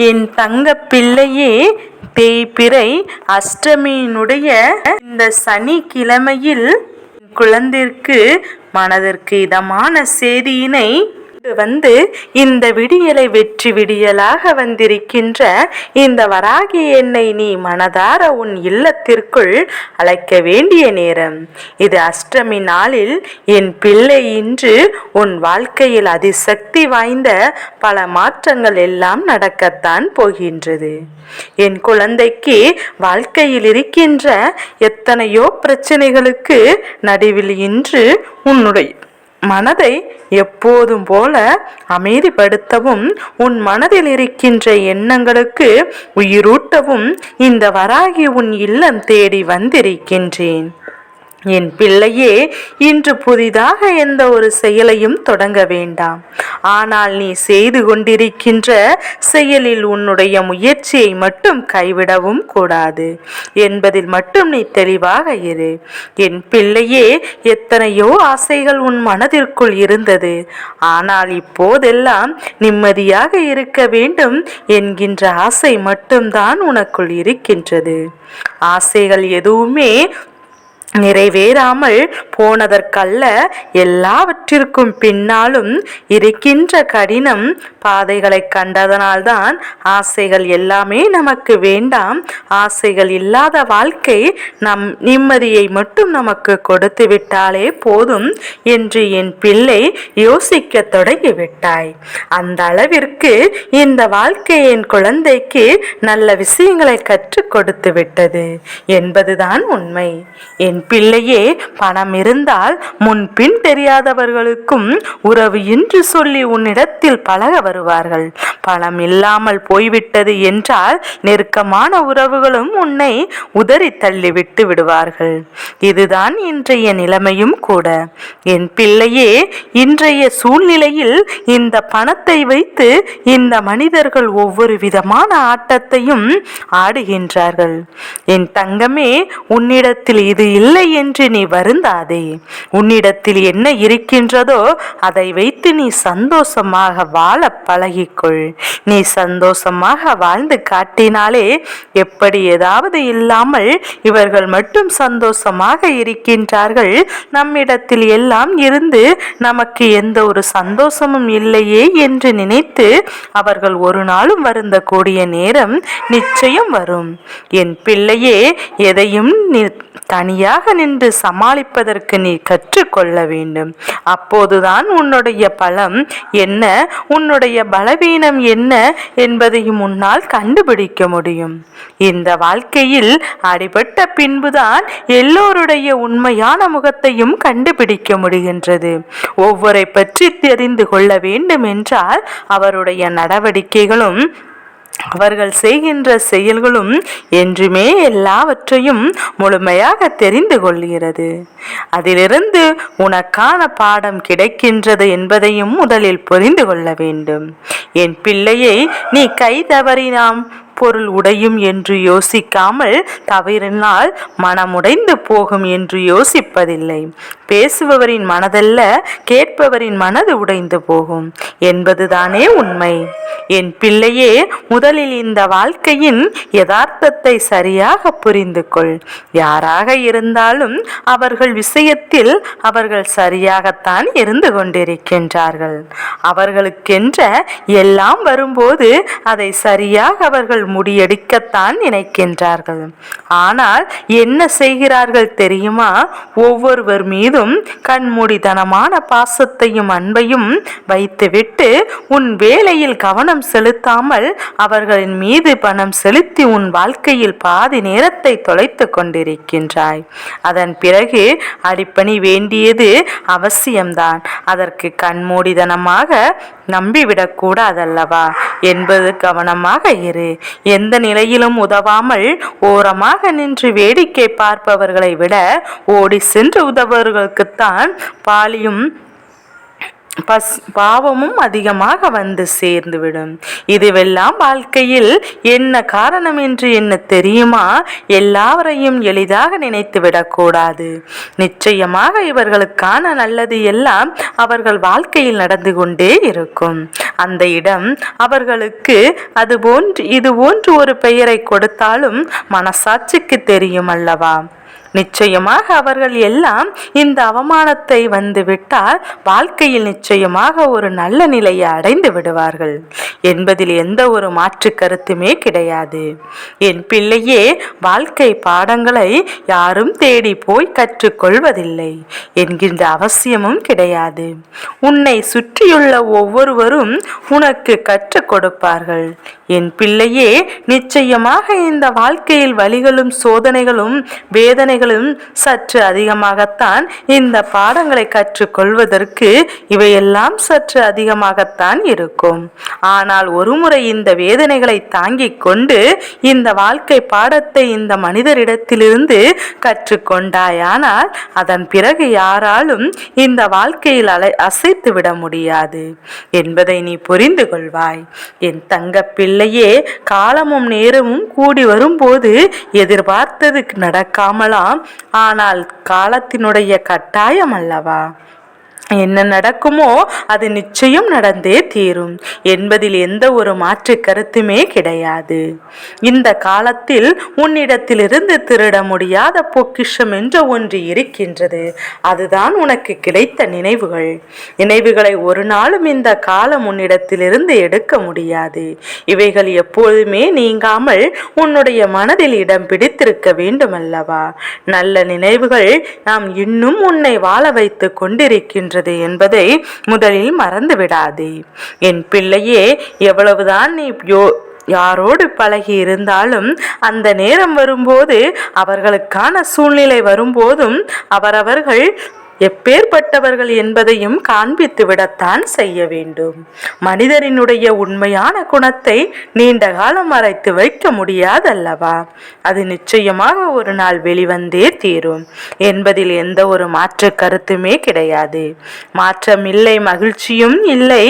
என் தங்க பிள்ளையே தேய்பிறை அஷ்டமியினுடைய இந்த சனிக்கிழமையில் என் குழந்தைக்கு மனதிற்கு இதமான செய்தியினை கொண்டு வந்து இந்த விடியலை வெற்றி விடியலாக வந்திருக்கின்ற இந்த வராகி எண்ணை நீ மனதார உன் இல்லத்திற்குள் அழைக்க வேண்டிய நேரம். இது அஷ்டமி நாளில் என் பிள்ளை இன்று உன் வாழ்க்கையில் அதிசக்தி வாய்ந்த பல மாற்றங்கள் எல்லாம் நடக்கத்தான் போகின்றது. என் குழந்தைக்கு வாழ்க்கையில் இருக்கின்ற எத்தனையோ பிரச்சனைகளுக்கு நடுவில் இன்று உன்னுடைய மனதை எப்போதும் போல அமைதிப்படுத்தவும் உன் மனதில் இருக்கின்ற எண்ணங்களுக்கு உயிரூட்டவும் இந்த வராகி உன் இல்லம் தேடி வந்திருக்கின்றேன். என் பிள்ளையே இன்று புதிதாக எந்த ஒரு செயலையும் தொடங்க வேண்டாம். ஆனால் நீ செய்து கொண்டிருக்கின்ற செயலில் உன்னுடைய முயற்சியை மட்டும் கைவிடவும் கூடாது. என்பதில் மட்டும் நீ தெளிவாக இரு. என் பிள்ளையே எத்தனையோ ஆசைகள் உன் மனதிற்குள் இருந்தது. ஆனால் இப்போதெல்லாம் நிம்மதியாக இருக்க வேண்டும் என்கின்ற ஆசை மட்டும்தான் உனக்குள் இருக்கின்றது. ஆசைகள் எதுவுமே நிறைவேறாமல் போனதற்கல்ல எல்லாவற்றிற்கும் பின்னாலும் இருக்கின்ற கடினம் பாதைகளை கண்டதனால்தான் ஆசைகள் எல்லாமே நமக்கு வேண்டாம். ஆசைகள் இல்லாத வாழ்க்கை நம் நிம்மதியை மட்டும் நமக்கு கொடுத்து விட்டாலே போதும் என்று என் பிள்ளை யோசிக்க தொடங்கிவிட்டாய். அந்த அளவிற்கு இந்த வாழ்க்கை என் குழந்தைக்கு நல்ல விஷயங்களை கற்றுக் கொடுத்து விட்டது என்பதுதான் உண்மை. என் பிள்ளையே பணம் இருந்தால் முன்பின் தெரியாதவர்களுக்கும் உறவு என்று சொல்லி உன்னிடத்தில் பழக வருவார்கள். பணம் இல்லாமல் போய்விட்டது என்றால் நெருக்கமான உறவுகளும் உன்னை உதறி தள்ளி விட்டு விடுவார்கள். இதுதான் இன்றைய நிலைமையும் கூட. என் பிள்ளையே இன்றைய சூழ்நிலையில் இந்த பணத்தை வைத்து இந்த மனிதர்கள் ஒவ்வொரு விதமான ஆட்டத்தையும் ஆடுகின்றார்கள். என் தங்கமே உன்னிடத்தில் இது இல்லை என்று நீ வருந்தாதே. உன்னிடத்தில் என்ன இருக்கின்றதோ அதை வைத்து நீ சந்தோஷமாக வாழ பழகிக்கொள். நீ சந்தோஷமாக வாழ்ந்து காட்டினாலே எப்படி ஏதாவது இல்லாமல் இவர்கள் மட்டும் சந்தோஷமாக இருக்கின்றார்கள். நம்மிடத்தில் எல்லாம் இருந்து நமக்கு எந்த ஒரு சந்தோஷமும் இல்லையே என்று நினைத்து அவர்கள் ஒரு நாளும் வருந்தக்கூடிய நேரம் நிச்சயம் வரும். என் பிள்ளையே எதையும் தனியாக நின்று சமாளிப்பதற்கு நீ கற்றுக்கொள்ள வேண்டும். அப்போதுதான் உன்னுடைய பலம் என்ன? உன்னுடைய பலவீனம் என்ன என்பதையும் உன்னால் கண்டுபிடிக்க முடியும். இந்த வாழ்க்கையில் அடிபட்ட பின்புதான் எல்லோருடைய உண்மையான முகத்தையும் கண்டுபிடிக்க முடிகின்றது. ஒவ்வொரை பற்றி தெரிந்து கொள்ள வேண்டும் என்றால் அவருடைய நடவடிக்கைகளும் அவர்கள் செய்கின்ற செயல்களும் என்றுமே எல்லாவற்றையும் முழுமையாக தெரிந்து கொள்கிறது. அதிலிருந்து உனக்கான பாடம் கிடைக்கின்றது என்பதையும் முதலில் புரிந்து கொள்ள வேண்டும். என் பிள்ளையை நீ கை தவறினாம். பொருள் உடையும் என்று யோசிக்காமல் தவறினால் மனமுடைந்து போகும் என்று யோசிப்பதில்லை. பேசுபவரின் மனதல்ல கேட்பவரின் மனது உடைந்து போகும். என்பதுதானே உண்மை. என் பிள்ளையே முதலில் இந்த வாழ்க்கையின் யதார்த்தத்தை சரியாக புரிந்து கொள் யாராக இருந்தாலும் அவர்கள் விஷயத்தில் அவர்கள் சரியாகத்தான் இருந்து கொண்டிருக்கின்றார்கள். அவர்களுக்கென்ற எல்லாம் வரும்போது அதை சரியாக அவர்கள் முடியடிக்கத்தான் நினைக்கின்றார்கள். ஆனால் என்ன செய்கிறார்கள் தெரியுமா? ஒவ்வொருவர் மீதும் கண்மூடித்தனமான பாசத்தையும் அன்பையும் வைத்துவிட்டு உன் வேலையில் கவனம் செலுத்தாமல் அவர்களின் மீது பணம் செலுத்தி உன் வாழ்க்கையில் பாதி நேரத்தை தொலைத்து கொண்டிருக்கின்றாய். அதன் பிறகு அடிப்பணி வேண்டியது அவசியம்தான். அதற்கு கண்மூடிதனமாக நம்பிவிடக்கூடாதல்லவா? என்பது கவனமாக இரு. எந்த நிலையிலும் உதவாமல் ஓரமாக நின்று வேடிக்கை பார்ப்பவர்களை விட ஓடி சென்று உதவர்களுக்குத்தான் பாலியும் பஸ் பாவமும் அதிகமாக வந்து சேர்ந்துவிடும். இதுவெல்லாம் வாழ்க்கையில் என்ன காரணம் என்று என்ன தெரியுமா? எல்லாவரையும் எளிதாக நினைத்து விடக்கூடாது நிச்சயமாக இவர்களுக்கான நல்லது எல்லாம் அவர்கள் வாழ்க்கையில் நடந்து கொண்டே இருக்கும். அந்த இடம் அவர்களுக்கு அது போன்று இது போன்று ஒரு பெயரை கொடுத்தாலும் மனசாட்சிக்கு தெரியும் அல்லவா? நிச்சயமாக அவர்கள் எல்லாம் இந்த அவமானத்தை வந்துவிட்டால் வாழ்க்கையில் நிச்சயமாக ஒரு நல்ல நிலையை அடைந்து விடுவார்கள். என்பதில் எந்த ஒரு மாற்று கருத்துமே கிடையாது. என் பிள்ளையே வாழ்க்கை பாடங்களை யாரும் தேடி போய் கற்றுக்கொள்வதில்லை என்கின்ற அவசியமும் கிடையாது. உன்னை சுற்றியுள்ள ஒவ்வொருவரும் உனக்கு கற்றுக் கொடுப்பார்கள். என் பிள்ளையே நிச்சயமாக இந்த வாழ்க்கையில் வழிகளும் சோதனைகளும் வேதனைகளும் சற்று அதிகமாகத்தான் இந்த பாடங்களை கற்றுக்கொள்வதற்கு இவையெல்லாம் சற்று அதிகமாகத்தான் இருக்கும். ஆனால் ஒருமுறை இந்த வேதனைகளை தாங்கிக் கொண்டு இந்த வாழ்க்கை பாடத்தை இந்த மனிதரிடத்திலிருந்து கற்றுக்கொண்டாயானால் அதன் பிறகு யாராலும் இந்த வாழ்க்கையில் அலை அசைத்து விட முடியாது. என்பதை நீ புரிந்து கொள்வாய். என் தங்க பிள்ளையே காலமும் நேரமும் கூடி வரும்போது எதிர்பார்த்தது நடக்காமலாம் ஆனால் காலத்தினுடைய கட்டாயம் அல்லவா? என்ன நடக்குமோ அது நிச்சயம் நடந்தே தீரும். என்பதில் எந்த ஒரு மாற்று கருத்துமே கிடையாது. இந்த காலத்தில் உன்னிடத்திலிருந்து திருட முடியாத பொக்கிஷம் என்ற ஒன்று இருக்கின்றது. அதுதான் உனக்கு கிடைத்த நினைவுகள். நினைவுகளை ஒரு நாளும் இந்த காலம் உன்னிடத்திலிருந்து எடுக்க முடியாது. இவைகள் எப்போதுமே நீங்காமல் உன்னுடைய மனதில் இடம் பிடித்திருக்க வேண்டும் அல்லவா நல்ல நினைவுகள் நாம் இன்னும் உன்னை வாழ வைத்து கொண்டிருக்கின்ற இருக்கின்றது என்பதை முதலில் மறந்துவிடாதே. என் பிள்ளையே எவ்வளவுதான் நீ யோ யாரோடு பழகி இருந்தாலும் அந்த நேரம் வரும்போது அவர்களுக்கான சூழ்நிலை வரும்போதும் அவரவர்கள் எப்பேற்பட்டவர்கள் என்பதையும் காண்பித்து விடத்தான் செய்ய வேண்டும். மனிதரினுடைய உண்மையான குணத்தை நீண்ட காலம் மறைத்து வைக்க முடியாதல்லவா? அது நிச்சயமாக ஒரு நாள் வெளிவந்தே தீரும். என்பதில் எந்த ஒரு மாற்று கருத்துமே கிடையாது. மாற்றம் இல்லை மகிழ்ச்சியும் இல்லை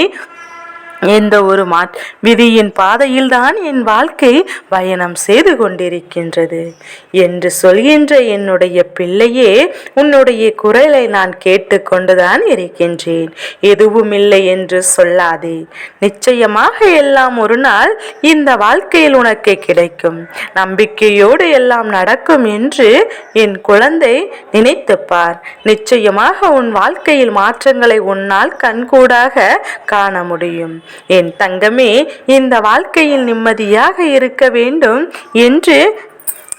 எந்த ஒரு மா விதியின் பாதையில்தான் என் வாழ்க்கை பயணம் செய்து கொண்டிருக்கின்றது. என்று சொல்கின்ற என்னுடைய பிள்ளையே உன்னுடைய குரலை நான் கேட்டுக்கொண்டுதான் இருக்கின்றேன். எதுவும் இல்லை என்று சொல்லாதே. நிச்சயமாக எல்லாம் ஒரு நாள் இந்த வாழ்க்கையில் உனக்கு கிடைக்கும். நம்பிக்கையோடு எல்லாம் நடக்கும் என்று என் குழந்தை நினைத்துப்பார். நிச்சயமாக உன் வாழ்க்கையில் மாற்றங்களை உன்னால் கண்கூடாக காண முடியும். என் தங்கமே இந்த வாழ்க்கையில் நிம்மதியாக இருக்க வேண்டும் என்று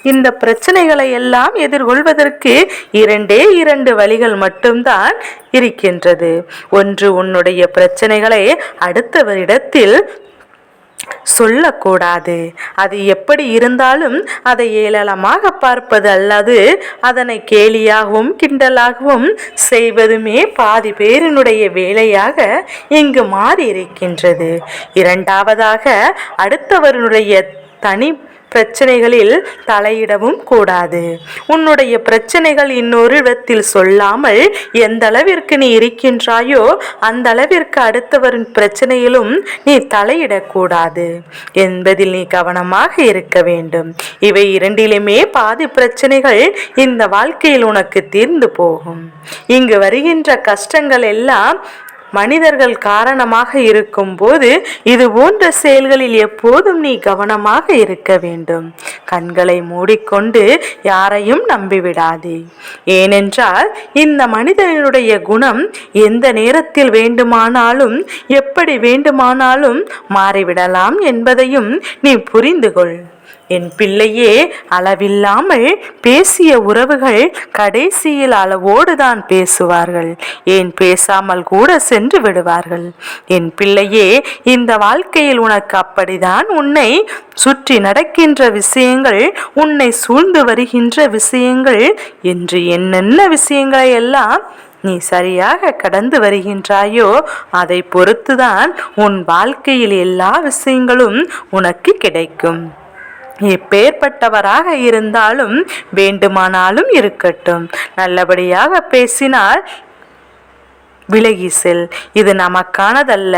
இந்த பிரச்சனைகளை எல்லாம் எதிர்கொள்வதற்கு இரண்டே இரண்டு வழிகள் மட்டும்தான் இருக்கின்றது. ஒன்று உன்னுடைய பிரச்சனைகளை அடுத்தவரிடத்தில் சொல்லக்கூடாது. அது எப்படி இருந்தாலும் அதை ஏளனமாக பார்ப்பது அல்லது அதனை கேலியாகவும் கிண்டலாகவும் செய்வதுமே பாதி பேரினுடைய வேலையாக இங்கு மாறி இருக்கின்றது இரண்டாவதாக அடுத்தவருடைய தனி பிரச்சனைகளில் தலையிடவும் கூடாது. உன்னுடைய பிரச்சனைகள் இன்னொரு இடத்தில் சொல்லாமல் எந்த அளவிற்கு நீ இருக்கின்றாயோ அந்த அளவிற்கு அடுத்தவரின் பிரச்சனையிலும் நீ தலையிடக்கூடாது. என்பதில் நீ கவனமாக இருக்க வேண்டும். இவை இரண்டிலுமே பாதி பிரச்சனைகள் இந்த வாழ்க்கையில் உனக்கு தீர்ந்து போகும். இங்கு வருகின்ற கஷ்டங்கள் எல்லாம் மனிதர்கள் காரணமாக இருக்கும்போது இது போன்ற செயல்களில் எப்போதும் நீ கவனமாக இருக்க வேண்டும். கண்களை மூடிக்கொண்டு யாரையும் நம்பிவிடாதே. ஏனென்றால் இந்த மனிதனுடைய குணம் எந்த நேரத்தில் வேண்டுமானாலும் எப்படி வேண்டுமானாலும் மாறிவிடலாம் என்பதையும் நீ புரிந்து கொள் என் பிள்ளையே அளவில்லாமல் பேசிய உறவுகள் கடைசியில் அளவோடுதான் பேசுவார்கள். ஏன் பேசாமல் கூட சென்று விடுவார்கள்? என் பிள்ளையே இந்த வாழ்க்கையில் உனக்கு அப்படிதான் உன்னை சுற்றி நடக்கின்ற விஷயங்கள் உன்னை சூழ்ந்து வருகின்ற விஷயங்கள் என்று என்னென்ன விஷயங்களை எல்லாம் நீ சரியாக கடந்து வருகின்றாயோ அதை பொறுத்துதான் உன் வாழ்க்கையில் எல்லா விஷயங்களும் உனக்கு கிடைக்கும். எப்பேற்பட்டவராக இருந்தாலும் வேண்டுமானாலும் இருக்கட்டும். நல்லபடியாக பேசினால் விலகி செல். இது நமக்கானதல்ல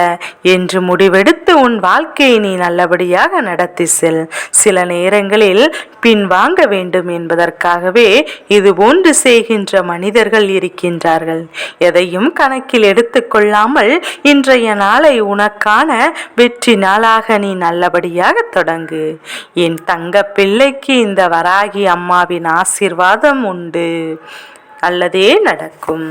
என்று முடிவெடுத்து உன் வாழ்க்கையை நீ நல்லபடியாக நடத்தி செல். சில நேரங்களில் பின்வாங்க வேண்டும் என்பதற்காகவே இது போன்று செய்கின்ற மனிதர்கள் இருக்கின்றார்கள். எதையும் கணக்கில் எடுத்துக்கொள்ளாமல் இன்றைய நாளை உனக்கான வெற்றி நாளாக நீ நல்லபடியாக தொடங்கு. என் தங்க பிள்ளைக்கு இந்த வராகி அம்மாவின் ஆசீர்வாதம் உண்டு. நல்லதே நடக்கும்.